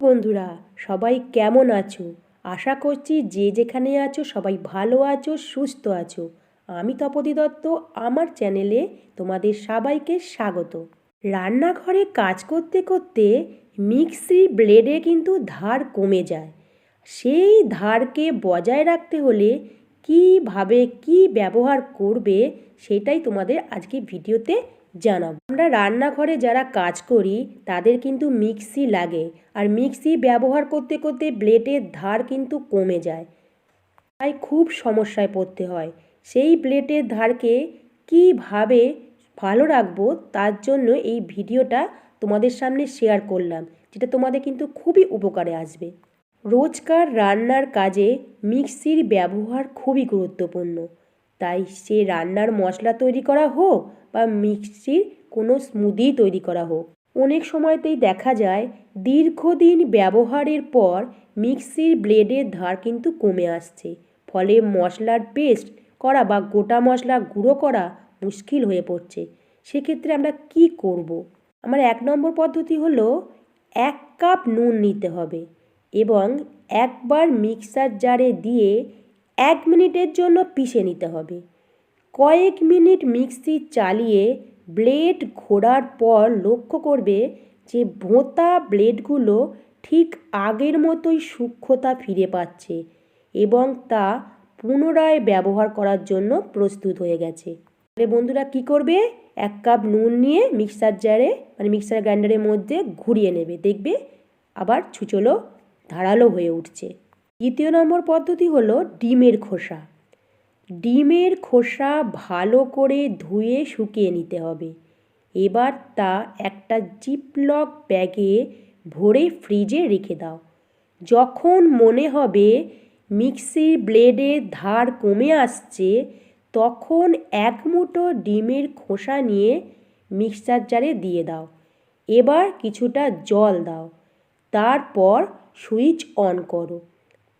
বন্ধুরা, সবাই কেমন আছো? আশা করছি যে যেখানে আছো, সবাই ভালো আছো, সুস্থ আছো। আমি তপতি দত্ত, আমার চ্যানেলে তোমাদের সবাইকে স্বাগত। রান্নাঘরে কাজ করতে করতে মিক্সি ব্লেডে কিন্তু ধার কমে যায়। সেই ধারকে বজায় রাখতে হলে কীভাবে কী ব্যবহার করবে, সেটাই তোমাদের আজকে ভিডিওতে জানাব। আমরা রান্নাঘরে যারা কাজ করি, তাদের কিন্তু মিক্সি লাগে। আর মিক্সি ব্যবহার করতে করতে ব্লেডের ধার কিন্তু কমে যায়। তাই খুব সমস্যায় পড়তে হয়। সেই ব্লেডের ধারকে কীভাবে ভালো রাখব, তার জন্য এই ভিডিওটা তোমাদের সামনে শেয়ার করলাম, যেটা তোমাদের কিন্তু খুবই উপকারে আসবে। রোজকার রান্নার কাজে মিক্সির ব্যবহার খুবই গুরুত্বপূর্ণ। তাই সে রান্নার মশলা তৈরি করা হোক বা মিক্সির কোনো স্মুদি তৈরি করা হোক। অনেক সময়তেই দেখা যায়, দীর্ঘদিন ব্যবহারের পর মিক্সির ব্লেডের ধার কিন্তু কমে আসছে। ফলে মশলার পেস্ট করা বা গোটা মশলা গুঁড়ো করা মুশকিল হয়ে পড়ছে। সেক্ষেত্রে আমরা কি করব। আমার এক নম্বর পদ্ধতি হলো এক কাপ নুন নিতে হবে এবং একবার মিক্সার জারে দিয়ে এক মিনিটের জন্য পিষে নিতে হবে। কয়েক মিনিট মিক্সি চালিয়ে ব্লেড ঘোরার পর লক্ষ্য করবে যে ভোঁতা ব্লেডগুলো ঠিক আগের মতোই সূক্ষ্মতা ফিরে পাচ্ছে এবং তা পুনরায় ব্যবহার করার জন্য প্রস্তুত হয়ে গেছে। তাহলে বন্ধুরা কি করবে? এক কাপ নুন নিয়ে মিক্সার জারে মানে মিক্সার গ্রাইন্ডারের মধ্যে ঘুরিয়ে নেবে। দেখবে আবার ছুচলো ধারালো হয়ে উঠছে। দ্বিতীয় নম্বর পদ্ধতি হলো ডিমের খোসা। ডিমের খোসা ভালো করে ধুয়ে শুকিয়ে নিতে হবে। এবার তা একটা জিপলক ব্যাগে ভরে ফ্রিজে রেখে দাও। যখন মনে হবে মিক্সির ব্লেডের ধার কমে আসছে, তখন এক মুঠো ডিমের খোসা নিয়ে মিক্সার জারে দিয়ে দাও। এবার কিছুটা জল দাও। তারপর সুইচ অন করো।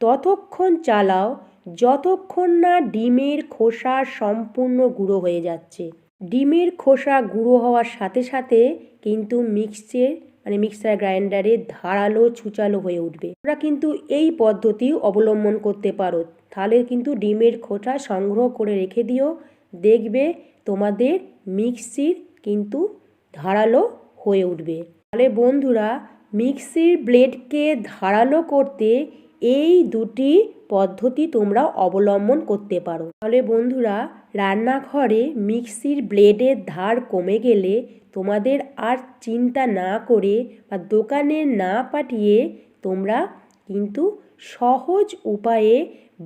ততক্ষণ চালাও, যতক্ষণ না ডিমের খোসা সম্পূর্ণ গুঁড়ো হয়ে যাচ্ছে। ডিমের খোসা গুঁড়ো হওয়ার সাথে সাথে কিন্তু মিক্সের মানে মিক্সার গ্রাইন্ডারে ধারালো, ছুচালো হয়ে উঠবে। তোমরা কিন্তু এই পদ্ধতি অবলম্বন করতে পারো। তাহলে কিন্তু ডিমের খোসা সংগ্রহ করে রেখে দিও। দেখবে তোমাদের মিক্সির কিন্তু ধারালো হয়ে উঠবে। তাহলে বন্ধুরা মিক্সির ব্লেডকে ধারালো করতে এই দুটি পদ্ধতি তোমরা অবলম্বন করতে পারো। তাহলে বন্ধুরা, রান্নাঘরে মিক্সির ব্লেডের ধার কমে গেলে তোমাদের আর চিন্তা না করে বা দোকানে না পাঠিয়ে তোমরা কিন্তু সহজ উপায়ে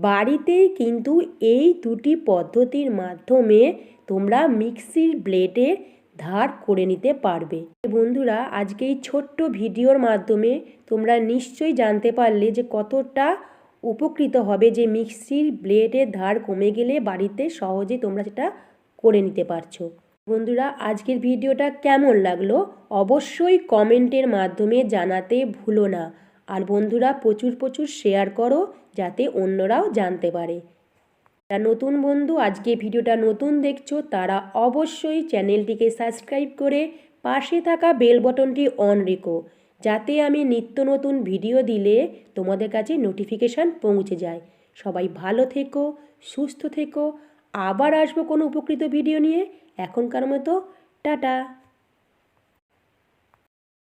বাড়িতেই কিন্তু এই দুটি পদ্ধতির মাধ্যমে তোমরা মিক্সির ব্লেডের ধার করে নিতে পারবে। বন্ধুরা, আজকে এই ছোট্ট ভিডিওর মাধ্যমে তোমরা নিশ্চয়ই জানতে পারলে যে কতটা উপকৃত হবে যে মিক্সির ব্লেডের ধার কমে গেলে বাড়িতে সহজে তোমরা সেটা করে নিতে পারছ। বন্ধুরা, আজকের ভিডিওটা কেমন লাগল অবশ্যই কমেন্টের মাধ্যমে জানাতে ভুলো না। আর বন্ধুরা, প্রচুর প্রচুর শেয়ার করো যাতে অন্যরাও জানতে পারে। যারা নতুন বন্ধু, আজকে ভিডিওটা নতুন দেখছ, তারা অবশ্যই চ্যানেলটিকে সাবস্ক্রাইব করে পাশে থাকা বেল বটনটি অন রেখো, যাতে আমি নিত্য নতুন ভিডিও দিলে তোমাদের কাছে নোটিফিকেশান পৌঁছে যায়। সবাই ভালো থেকো, সুস্থ থেকো, আবার আসব কোনো উপকৃত ভিডিও নিয়ে। এখনকার মতো, টাটা।